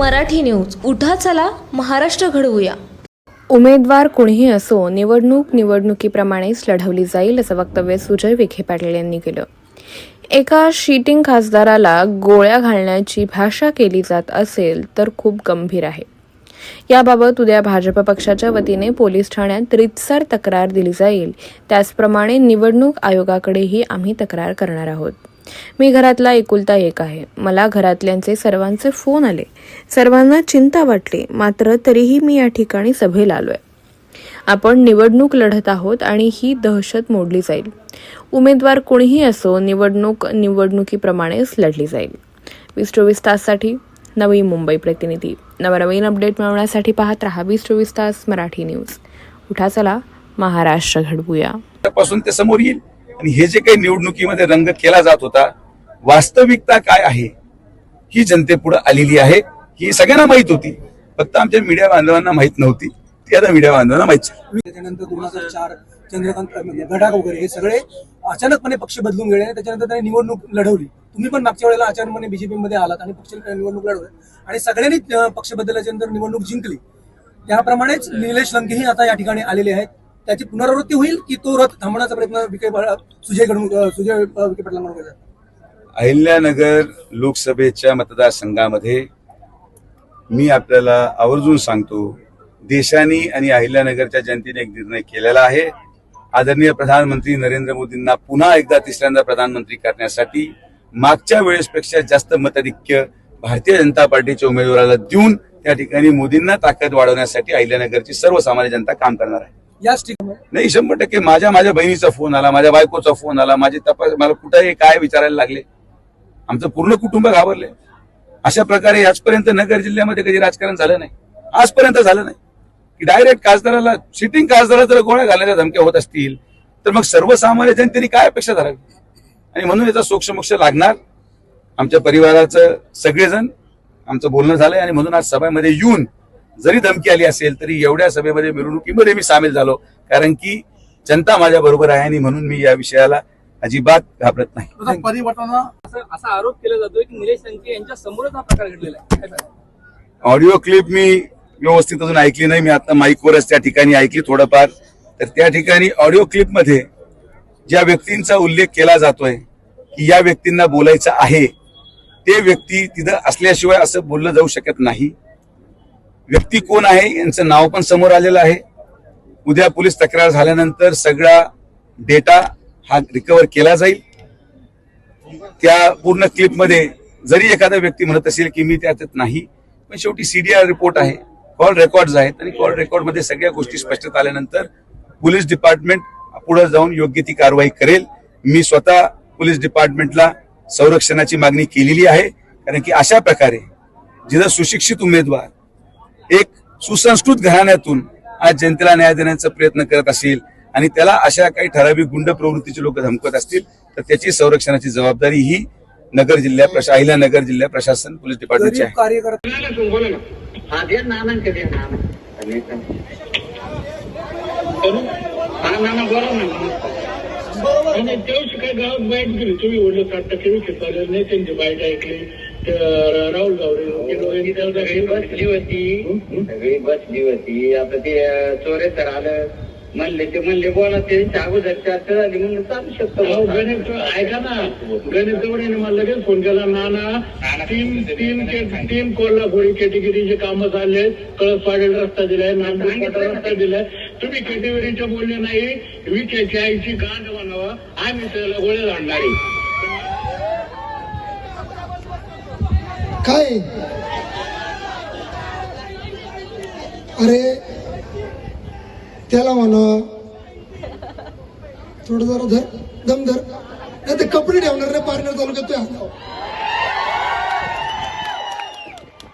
Marathi news. उठा चला महाराष्ट्र घडवूया. उमेदवार कोणीही असो निवडणूक निवडणुकीप्रमाणेच लढवली जाईल असं वक्तव्य सुजय विखे पाटील यांनी केलं. एका शिटिंग खासदाराला गोळ्या घालण्याची भाषा केली जात असेल तर खूप गंभीर आहे. याबाबत उद्या भाजप पक्षाच्या वतीने पोलीस ठाण्यात रितसर तक्रार दिली जाईल. त्याचप्रमाणे निवडणूक आयोगाकडेही आम्ही तक्रार करणार आहोत. मी घरातला एकुलता एक आहे. मला घरातल्यांचे सर्वांचे फोन आले. सर्वांना चिंता वाटली मात्र तरीही मी या ठिकाणी सभेला आलोय. आपण निवडणूक लढत आहोत आणि ही दहशत मोडली जाईल. उमेदवार कोणीही असो निवडणूक निवडणुकीप्रमाणेच लढली जाईल. वीस चोवीस ताससाठी नवी मुंबई प्रतिनिधी. नवनवीन अपडेट मिळवण्यासाठी पाहत रहा वीस चोवीस तास मराठी न्यूज. उठा चला महाराष्ट्र घडवूया. पासून ते समोर येईल. आणि हे जे काही निवडणुकीमध्ये रंग केला जात होता वास्तविकता काय आहे? ही जनतेपुढे आलेली आहे ही सगळ्यांना माहीत होती. फक्त आमच्या मीडिया बांधवांना माहीत नव्हती. ती आता मीडिया बांधवांना माहीत त्याच्यानंतर दोन हजार चार चंद्रकांत म्हणजे वगैरे हे सगळे अचानकपणे पक्ष बदलून गेले त्याच्यानंतर त्यांनी निवडणूक लढवली. तुम्ही पण मागच्या वेळेला अचानकपणे बीजेपीमध्ये आलात आणि पक्ष निवडणूक लढवली. आणि सगळ्यांनी पक्ष बदलल्याच्या नंतर निवडणूक जिंकली. त्याप्रमाणेच निलेश लंकेही आता या ठिकाणी आलेले आहेत. त्याची पुनरावृत्ती होईल की तो रथ थांबवण्याचा प्रयत्न विखे सुजय सुजय विखे पाटलांकडून अहिल्यानगर लोकसभेच्या मतदारसंघामध्ये मी आपल्याला आवर्जून सांगतो देशाने आणि अहिल्यानगरच्या जनतेने एक निर्णय केलेला आहे. आदरणीय प्रधानमंत्री नरेंद्र मोदींना पुन्हा एकदा तिसऱ्यांदा प्रधानमंत्री करण्यासाठी मागच्या वेळेसपेक्षा जास्त मताधिक्य भारतीय जनता पार्टीच्या उमेदवाराला देऊन त्या ठिकाणी मोदींना ताकद वाढवण्यासाठी अहिल्यानगरची सर्वसामान्य जनता काम करणार आहे. याच ठिकाणी नाही शंभर टक्के माझ्या माझ्या बहिणीचा फोन आला माझ्या बायकोचा फोन आला माझी तपास मला कुठे काय विचारायला लागले. आमचं पूर्ण कुटुंब घाबरले. अशा प्रकारे आजपर्यंत नगर जिल्ह्यामध्ये कधी राजकारण झालं नाही. आजपर्यंत झालं नाही. की डायरेक्ट खासदाराला सिटिंग खासदाराला जर गोळ्या घालण्याच्या धमक्या होत असतील तर मग सर्वसामान्य जनतेने काय अपेक्षा धरावी? आणि म्हणून याचा सोक्षमोक्ष लागणार. आमच्या परिवाराचं सगळेजण आमचं बोलणं झालंय आणि म्हणून आज सभेमध्ये येऊन जरी धमकी आली असेल तरी एवढ्या सभेमध्ये मिरवणुकीमध्ये मी सामील झालो कारण की जनता माझ्या बरोबर आहे आणि म्हणून मी या विषयाला अजिबात घाबरत नाही. तसं परिवर्तन असं असा आरोप केला जातोय की निलेश लंके यांच्या समोरच हा प्रकार घडलेला आहे. काय सांगाल? ऑडिओ क्लिप मी व्यवस्थित अजून ऐकली नाही. मी आता माईकवरच त्या ठिकाणी ऐकली थोडंफार. तर त्या ठिकाणी ऑडिओ क्लिपमध्ये ज्या व्यक्तींचा उल्लेख केला जातोय की या व्यक्तींना बोलायचं आहे ते व्यक्ती तिथं असल्याशिवाय असं बोललं जाऊ शकत नाही. व्यक्ती कोण आहे यांचं नाव पण समोर आलेलं आहे. उद्या पोलीस तक्रार झाल्यानंतर सगळा डेटा हा रिकवर केला जाईल. त्या पूर्ण क्लिपमध्ये जरी एखादा व्यक्ती म्हणत असेल की मी त्यात नाही पण शेवटी सीडीआर रिपोर्ट आहे. कॉल रेकॉर्ड आहेत आणि कॉल रेकॉर्डमध्ये सगळ्या गोष्टी स्पष्टत आल्यानंतर पोलीस डिपार्टमेंट पुढे जाऊन योग्य ती कारवाई करेल. मी स्वतः पोलीस डिपार्टमेंटला संरक्षणाची मागणी केलेली आहे. कारण की अशा प्रकारे जिथं सुशिक्षित उमेदवार एक सुसंस्कृत घराण्यातून आज जनतेला न्याय देण्याचा प्रयत्न करत असेल आणि त्याला अशा काही ठराविक गुंड प्रवृत्तीचे लोक धमकत असतील तर त्याची संरक्षणाची जबाबदारी ही नगर जिल्हा प्रशा अहिल्या नगर जिल्हा प्रशासन पोलीस डिपार्टमेंटची आहे. आणि काय गावात बाईट गेली तुम्ही ओढलं नाही त्यांची बाईट ऐकली. राहुल गावडे बसली होती सगळी बसली होती आता ते चोरे तर आलं म्हणले ते म्हणले बोला ते अगोदर चर्चा झाली म्हणून चालू शकतो गणेश ऐका ना गणेश दवडेने मला लगेच फोन केला नाना तीन तीन तीन कोल्हापुरी कॅटेगरीचे कामं चालले कळस पाडेल रस्ता दिलाय नांदूर रस्ता दिलाय तुम्ही कॅटेगरीच्या बोलले नाही विखेची आईची गांड म्हणावा आम्ही त्याला गोळे झाडणारे काय? अरे त्याला म्हणा. थोडं जरा धर दम धर. नाही ते कपडे ठेवणार रे पार्लर तालुक्यात तुझ्या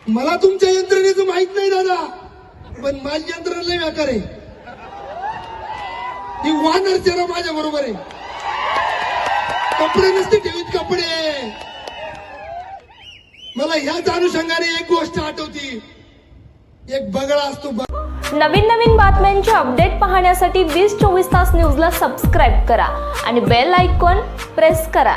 मला तुमच्या यंत्रणेचं माहीत नाही दादा. पण माझी यंत्रणा लय व्याकार आहे. ही वानर चेहरा माझ्या बरोबर आहे. कपडे नसते ठेवीत कपडे. मला ह्याच अनुषंगाने एक गोष्ट आठवती. एक बगळा असतो नवीन नवीन बातम्यांचे अपडेट पाहण्यासाठी वीस चोवीस तास न्यूजला सबस्क्राईब करा आणि बेल आयकॉन प्रेस करा.